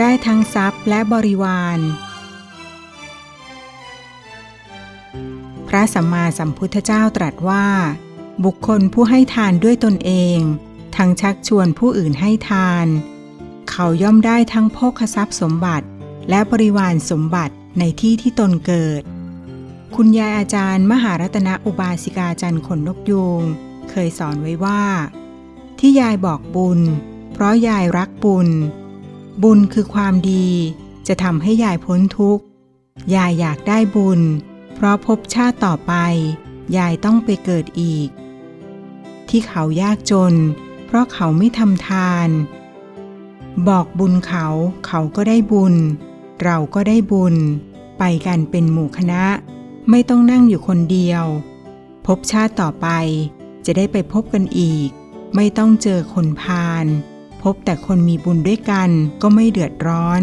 ได้ทั้งทรัพย์และบริวาร พระสัมมาสัมพุทธเจ้าตรัสว่า บุคคลผู้ให้ทานด้วยตนเอง ทั้งชักชวนผู้อื่นให้ทาน เขาย่อมได้ทั้งโภคทรัพย์สมบัติ และบริวารสมบัติในที่ที่ตนเกิด คุณยายอาจารย์ มหารัตนอุบาสิกาจันทร์ขนนกยูงเคยสอนไว้ว่า ที่ยายบอกบุญ เพราะยายรักบุญ บุญคือความดี จะทำให้ยายพ้นทุกข์ ยายอยากได้บุญ เพราะภพชาติต่อไป ยายต้องไปเกิดอีก ที่เขายากจน เพราะเขาไม่ทำทาน บอกบุญเขาเขาก็ได้บุญ เราก็ได้บุญ ไปกันเป็นหมู่คณะ ไม่ต้องนั่งอยู่คนเดียว พบชาติต่อไป จะได้ไปพบกันอีก ไม่ต้องเจอคนพาล พบแต่คนมีบุญด้วยกันก็ไม่เดือดร้อน